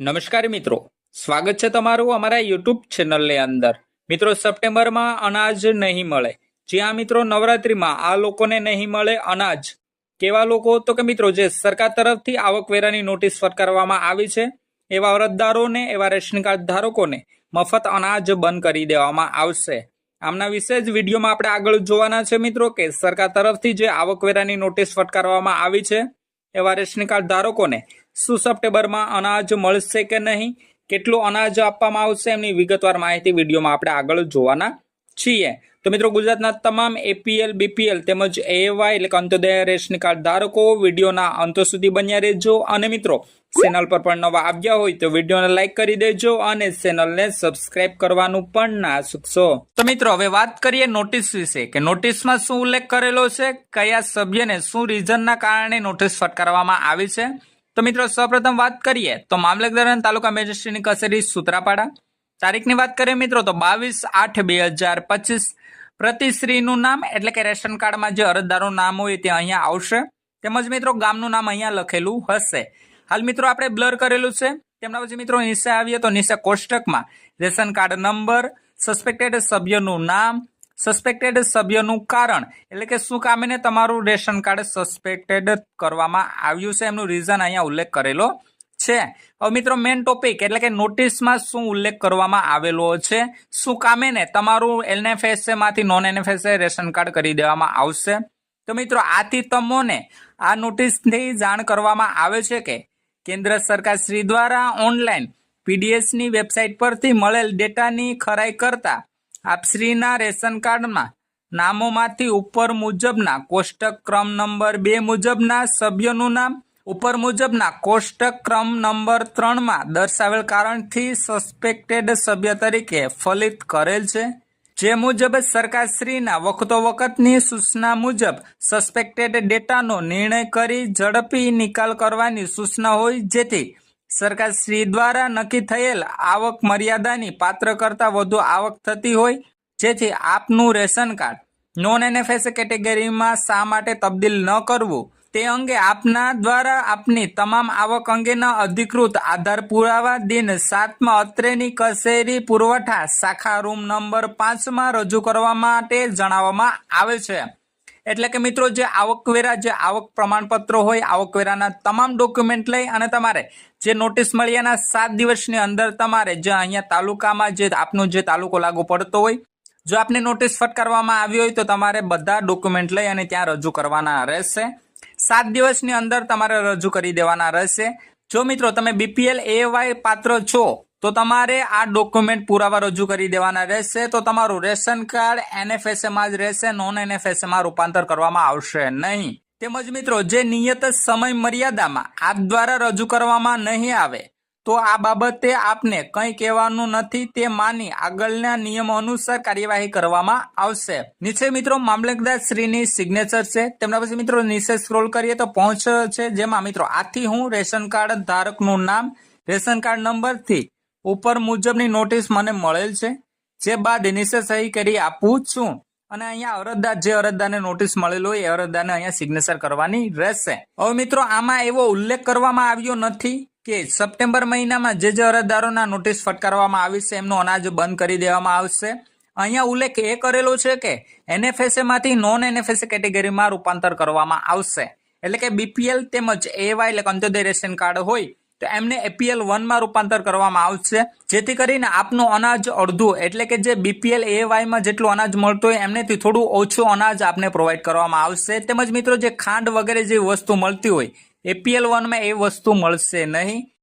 નમસ્કાર મિત્રો. સ્વાગત છે તમારું અમારા યુટ્યુબ ચેનલની અંદર. મિત્રો, સપ્ટેમ્બરમાં અનાજ નહીં મળે. જ્યાં મિત્રો નવરાત્રિમાં આ લોકોને નહીં મળે અનાજ. કેવા લોકો? તો કે મિત્રો, જે સરકાર તરફથી આવકવેરાની નોટિસ ફટકારવામાં આવી છે, એવા અરજદારોને, એવા રેશન કાર્ડ ધારકોને મફત અનાજ બંધ કરી દેવામાં આવશે. આમના વિશે જ વિડીયોમાં આપણે આગળ જોવાના છે મિત્રો કે સરકાર તરફથી જે આવકવેરાની નોટિસ ફટકારવામાં આવી છે, એવા રેશન કાર્ડ ધારકોને શું સપ્ટેમ્બરમાં અનાજ મળશે કે નહીં? કેટલું અનાજ આપવામાં આવશે? એમની વિગતવાર માહિતી વિડીયોમાં આપણે આગળ જોવાના છીએ. તો મિત્રો, ગુજરાતના તમામ એપીએલ, બીપીએલ તેમજ એવાય એટલે કે અંત્યોદય રેશન કાર્ડ ધારકો વિડીયોના અંત સુધી બન્યા રહેજો. અને મિત્રો, ચેનલ પર પણ નવા આવ્યા હોય તો વિડીયોને લાઈક કરી દેજો અને ચેનલને સબસ્ક્રાઇબ કરવાનું પણ ના ચૂકશો તો મિત્રો, હવે વાત કરીએ નોટિસ વિશે કે નોટિસમાં શું ઉલ્લેખ કરેલો છે, કયા સભ્યને શું રીઝનના કારણે નોટિસ ફટકારવામાં આવી છે? તો મિત્રો, સૌપ્રથમ વાત કરીએ તો મામલતદાર અને તાલુકા મેજિસ્ટ્રેટની કચેરી સુત્રાપાડા. તારીખની વાત કરીએ મિત્રો, તો બાવીસ આઠ બે હજાર પચીસ. પ્રતિશ્રીનું નામ એટલે કે રેશન કાર્ડમાં જે અરજદારનું નામ હોય તે અહીંયા આવશે. તેમજ મિત્રો, ગામનું નામ અહીંયા લખેલું હશે. હાલ મિત્રો, આપણે બ્લર કરેલું છે. તેમના પછી મિત્રો, નીચે આવીએ તો નીચે કોષ્ટકમાં રેશન કાર્ડ નંબર સસ્પેક્ટેડ સભ્યનું નામ સસ્પેક્ટેડ સભ્યનું કારણ. એટલે કે શું કામને તમારું રેશન કાર્ડ સસ્પેક્ટેડ કરવામાં આવ્યું છે? એમનું રીઝન અહીંયા ઉલ્લેખ કરેલો છે. હવે મિત્રો મેઇન ટોપિક એટલે કે નોટિસમાં શું ઉલ્લેખ કરવામાં આવેલો છે? શું કામેને તમારું એનએફએસએમાંથી નોન એનએફએસએ રેશન કાર્ડ કરી દેવામાં આવશે? તો મિત્રો આથી તમોને આ નોટિસથી જાણ કરવામાં આવે છે કે કેન્દ્ર સરકાર શ્રી દ્વારા ઓનલાઈન પીડીએસની વેબસાઇટ પરથી મળેલ ડેટાની ખરાઈ કરતા આપશ્રીના રેશન કાર્ડમાં નામોમાંથી ઉપર મુજબના કોષ્ટક ક્રમ નંબર બે મુજબના સભ્યનું નામ, ઉપર મુજબના કોષ્ટક ક્રમ નંબર ત્રણમાં દર્શાવેલ કારણથી સસ્પેક્ટેડ સભ્ય તરીકે ફલિત કરેલ છે. જે મુજબ સરકારશ્રીના વખતો વખતની સૂચના મુજબ સસ્પેક્ટેડ ડેટાનો નિર્ણય કરી ઝડપી નિકાલ કરવાની સૂચના હોય જેથી સરકારશ્રી દ્વારા નક્કી થયેલ આવક મર્યાદાની પાત્ર કરતાં વધુ આવક થતી હોય, જેથી આપનું રેશન કાર્ડ નોન એનએફએસ કેટેગરીમાં શા માટે તબદીલ ન કરવું? તે અંગે આપના દ્વારા આપની તમામ આવક અંગેના અધિકૃત આધાર પુરાવા દિન સાતમા અત્રેની કચેરી પુરવઠા શાખા રૂમ નંબર પાંચમાં રજૂ કરવા માટે જણાવવામાં આવે છે. એટલે કે મિત્રો, જે આવકવેરા, જે આવક પ્રમાણપત્રો હોય, આવકવેરાના તમામ ડોક્યુમેન્ટ લઈ અને તમારે જે નોટિસ મળ્યાના સાત દિવસની અંદર તમારે જે અહીંયા તાલુકામાં જે આપનો જે તાલુકો લાગુ પડતો હોય, જો આપને નોટિસ ફટકારવામાં આવી હોય તો તમારે બધા ડોક્યુમેન્ટ લઈ અને ત્યાં રજૂ કરવાના રહેશે. સાત દિવસની અંદર તમારે રજૂ કરી દેવાના રહેશે. જો મિત્રો, તમે બીપીએલ એવાય પાત્ર છો તો તમારે આ ડોક્યુમેન્ટ પુરાવા રજૂ કરી દેવાના રહેશે, તો તમારું રેશન કાર્ડ એનએફએસએમાં જ રહેશે નોન એનએફએસએમાં રૂપાંતર કરવામાં આવશે નહીં. તેમજ મિત્રો, જે નિયત સમય મર્યાદામાં આપ દ્વારા રજૂ કરવામાં નહીં આવે, તો આ બાબતે આપને કંઈ કહેવાનું નથી, તે માની આગળના નિયમો અનુસાર કાર્યવાહી કરવામાં આવશે. નીચે મિત્રો, મામલતદાર શ્રીની સિગ્નેચર છે. તેમના પછી મિત્રો, નીચે સ્ક્રોલ કરીએ તો પહોંચ છે, જેમાં મિત્રો, આથી હું રેશન કાર્ડ ધારકનું નામ, રેશન કાર્ડ નંબરથી ઉપર મુજબની નોટિસ મને મળેલ છે. જે બાદ નિશે સહી કરી આપું છું. અને અહીંયા અરજદાર, જે અરજદારને નોટિસ મળેલો હોય, એ અરજદારને અહીંયા સિગ્નેચર કરવાની રહેશે. હવે મિત્રો, આમાં એવો ઉલ્લેખ કરવામાં આવ્યો નથી કે સપ્ટેમ્બર મહિનામાં જે જે અરજદારોના નોટિસ ફટકારવામાં આવી છે, એમનું અનાજ બંધ કરી દેવામાં આવશે. અહીંયા ઉલ્લેખ એ કરેલો છે કે એનએફએસએ માંથી નોન એનએફએસએ કેટેગરીમાં રૂપાંતર કરવામાં આવશે. એટલે કે બીપીએલ તેમજ એવાય એટલે કે અંત્યોદય રેશન કાર્ડ હોય તો એમને એપીએલ વનમાં રૂપાંતર કરવામાં આવશે. જેથી કરીને આપનું અનાજ અડધું, એટલે કે જે બીપીએલ એવાયમાં જેટલું અનાજ મળતું હોય એમનેથી થોડું ઓછું અનાજ આપને પ્રોવાઈડ કરવામાં આવશે. તેમજ મિત્રો, જે ખાંડ વગેરે જે વસ્તુ મળતી હોય એપીએલ વનમાં એ વસ્તુ મળશે નહીં.